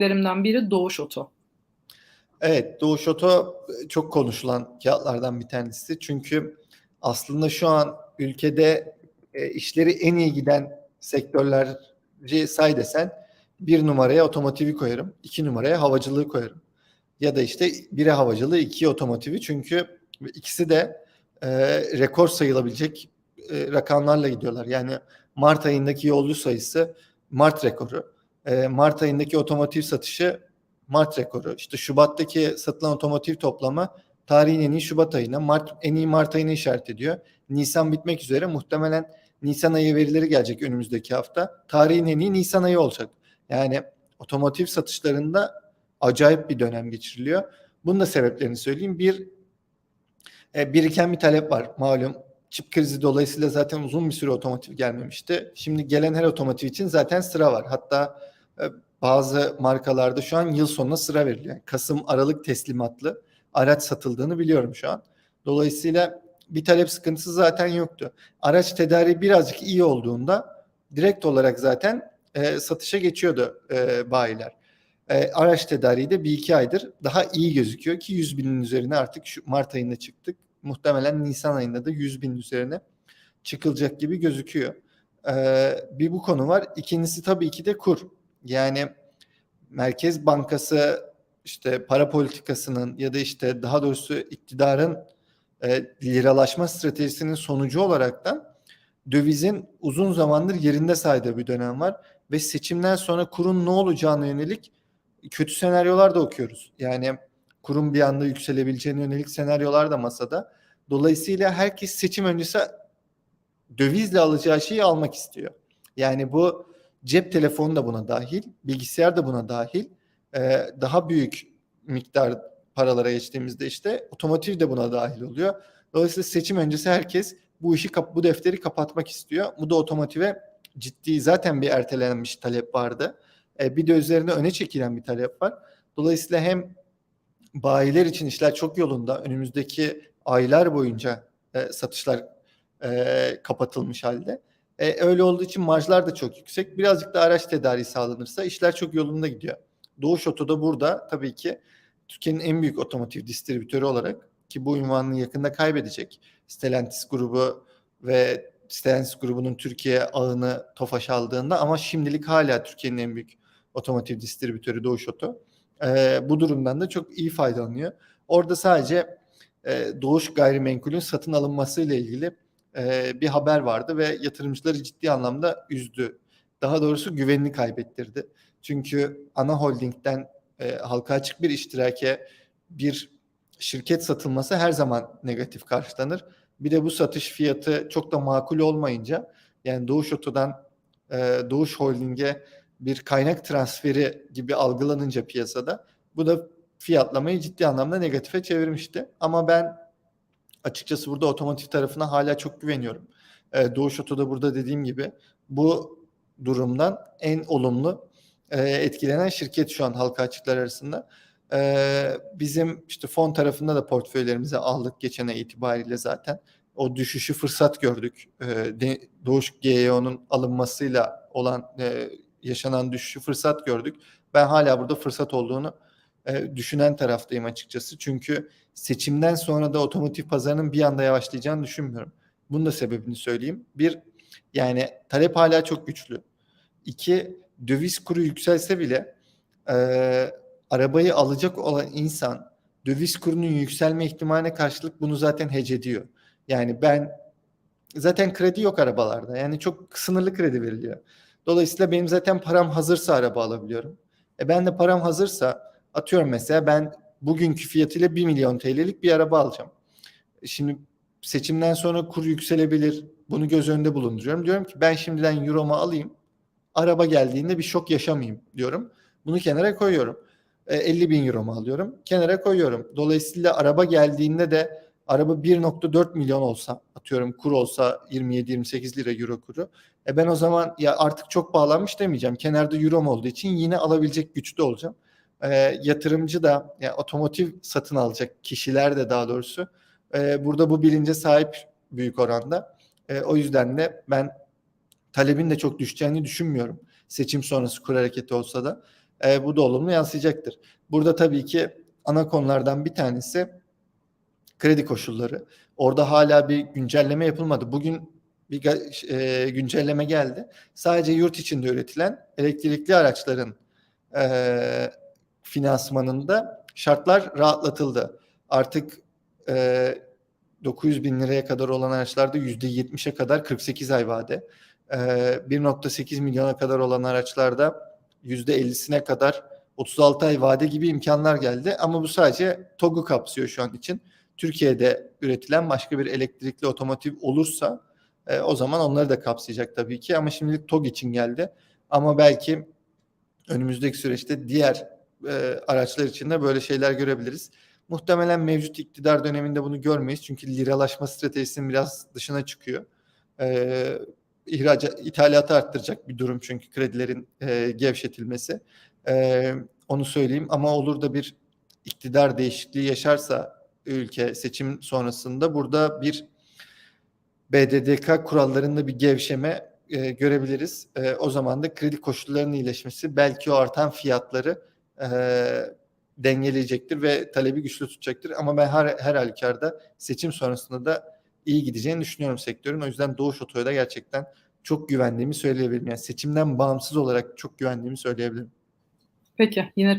Lerimden biri Doğuş Oto. Evet, Doğuş Oto çok konuşulan kağıtlardan bir tanesi. Çünkü aslında şu an ülkede e, işleri en iyi giden sektörleri say desen bir numaraya otomotivi koyarım, iki numaraya havacılığı koyarım. Ya da işte biri havacılığı, iki otomotivi. Çünkü ikisi de e, rekor sayılabilecek e, rakamlarla gidiyorlar. Yani Mart ayındaki yolcu sayısı Mart rekoru. E, Mart ayındaki otomotiv satışı Mart rekoru. İşte Şubat'taki satılan otomotiv toplamı tarihin en iyi Şubat ayına, Mart en iyi Mart ayını işaret ediyor. Nisan bitmek üzere muhtemelen Nisan ayı verileri gelecek önümüzdeki hafta. Tarihin en iyi Nisan ayı olacak. Yani otomotiv satışlarında acayip bir dönem geçiriliyor. Bunun da sebeplerini söyleyeyim. Bir, e, biriken bir talep var malum. Çip krizi dolayısıyla zaten uzun bir süre otomotiv gelmemişti. Şimdi gelen her otomotiv için zaten sıra var. Hatta bazı markalarda şu an yıl sonuna sıra veriliyor. Yani Kasım, Aralık teslimatlı araç satıldığını biliyorum şu an. Dolayısıyla bir talep sıkıntısı zaten yoktu. Araç tedariği birazcık iyi olduğunda direkt olarak zaten e, satışa geçiyordu e, bayiler. E, araç tedariği de bir iki aydır daha iyi gözüküyor ki 100 binin üzerine artık şu Mart ayında çıktık. Muhtemelen Nisan ayında da 100 binin üzerine çıkılacak gibi gözüküyor. E, bir bu konu var. İkincisi tabii ki de kur. Yani Merkez Bankası işte para politikasının ya da işte daha doğrusu iktidarın e, liralaşma stratejisinin sonucu olaraktan dövizin uzun zamandır yerinde saydığı bir dönem var ve seçimden sonra kurun ne olacağına yönelik kötü senaryolar da okuyoruz. Yani kurun bir anda yükselebileceğine yönelik senaryolar da masada. Dolayısıyla herkes seçim öncesi dövizle alacağı şeyi almak istiyor. Yani bu cep telefonu da buna dahil, bilgisayar da buna dahil. Ee, daha büyük miktar paralara geçtiğimizde işte otomotiv de buna dahil oluyor. Dolayısıyla seçim öncesi herkes bu işi bu defteri kapatmak istiyor. Bu da otomotive ciddi zaten bir ertelenmiş talep vardı. Ee, bir de üzerine öne çekilen bir talep var. Dolayısıyla hem bayiler için işler çok yolunda. Önümüzdeki aylar boyunca e, satışlar e, kapatılmış halde. E, öyle olduğu için marjlar da çok yüksek. Birazcık da araç tedariği sağlanırsa işler çok yolunda gidiyor. Doğuş Oto da burada tabii ki Türkiye'nin en büyük otomotiv distribütörü olarak ki bu ünvanını yakında kaybedecek. Stellantis grubu ve Stellantis grubunun Türkiye ağını Tofaş aldığında ama şimdilik hala Türkiye'nin en büyük otomotiv distribütörü Doğuş Oto. E, bu durumdan da çok iyi faydalanıyor. Orada sadece e, Doğuş gayrimenkulün satın alınmasıyla ilgili bir haber vardı ve yatırımcıları ciddi anlamda üzdü. Daha doğrusu güvenini kaybettirdi. Çünkü ana holdingden e, halka açık bir iştirake bir şirket satılması her zaman negatif karşılanır. Bir de bu satış fiyatı çok da makul olmayınca yani Doğuş Oto'dan e, Doğuş Holding'e bir kaynak transferi gibi algılanınca piyasada bu da fiyatlamayı ciddi anlamda negatife çevirmişti. Ama ben açıkçası burada otomotiv tarafına hala çok güveniyorum. E, Doğuş Oto'da burada dediğim gibi bu durumdan en olumlu e, etkilenen şirket şu an halka açıklar arasında. E, bizim işte fon tarafında da portföylerimize aldık geçen itibariyle zaten. O düşüşü fırsat gördük. E, de, Doğuş GEO'nun alınmasıyla olan e, yaşanan düşüşü fırsat gördük. Ben hala burada fırsat olduğunu e, düşünen taraftayım açıkçası. Çünkü seçimden sonra da otomotiv pazarının bir anda yavaşlayacağını düşünmüyorum. Bunun da sebebini söyleyeyim. Bir, yani talep hala çok güçlü. İki, döviz kuru yükselse bile e, arabayı alacak olan insan döviz kurunun yükselme ihtimaline karşılık bunu zaten hece ediyor. Yani ben zaten kredi yok arabalarda. Yani çok sınırlı kredi veriliyor. Dolayısıyla benim zaten param hazırsa araba alabiliyorum. E ben de param hazırsa atıyorum mesela ben bugünkü fiyatıyla 1 milyon TL'lik bir araba alacağım. Şimdi seçimden sonra kur yükselebilir. Bunu göz önünde bulunduruyorum. Diyorum ki ben şimdiden euromu alayım. Araba geldiğinde bir şok yaşamayayım diyorum. Bunu kenara koyuyorum. E, 50 bin euromu alıyorum. Kenara koyuyorum. Dolayısıyla araba geldiğinde de araba 1.4 milyon olsa atıyorum kur olsa 27-28 lira euro kuru. E ben o zaman ya artık çok bağlanmış demeyeceğim. Kenarda euro olduğu için yine alabilecek güçte olacağım. E, yatırımcı da yani otomotiv satın alacak kişiler de daha doğrusu e, burada bu bilince sahip büyük oranda. E, o yüzden de ben talebin de çok düşeceğini düşünmüyorum. Seçim sonrası kur hareketi olsa da. e, bu da olumlu yansıyacaktır. Burada tabii ki ana konulardan bir tanesi kredi koşulları. Orada hala bir güncelleme yapılmadı. Bugün bir e, güncelleme geldi. Sadece yurt içinde üretilen elektrikli araçların e, finansmanında şartlar rahatlatıldı. Artık e, 900 bin liraya kadar olan araçlarda %70'e kadar 48 ay vade. E, 1.8 milyona kadar olan araçlarda %50'sine kadar 36 ay vade gibi imkanlar geldi. Ama bu sadece TOG'u kapsıyor şu an için. Türkiye'de üretilen başka bir elektrikli otomotiv olursa e, o zaman onları da kapsayacak tabii ki. Ama şimdilik TOG için geldi. Ama belki önümüzdeki süreçte diğer e, araçlar için de böyle şeyler görebiliriz. Muhtemelen mevcut iktidar döneminde bunu görmeyiz. Çünkü liralaşma stratejisinin biraz dışına çıkıyor. E, ihracat, ithalatı arttıracak bir durum çünkü kredilerin e, gevşetilmesi. E, onu söyleyeyim ama olur da bir iktidar değişikliği yaşarsa ülke seçim sonrasında burada bir BDDK kurallarında bir gevşeme e, görebiliriz. E, o zaman da kredi koşullarının iyileşmesi belki o artan fiyatları e, dengeleyecektir ve talebi güçlü tutacaktır. Ama ben her, her halükarda seçim sonrasında da iyi gideceğini düşünüyorum sektörün. O yüzden Doğuş Oto'ya gerçekten çok güvendiğimi söyleyebilirim. Yani seçimden bağımsız olarak çok güvendiğimi söyleyebilirim. Peki yine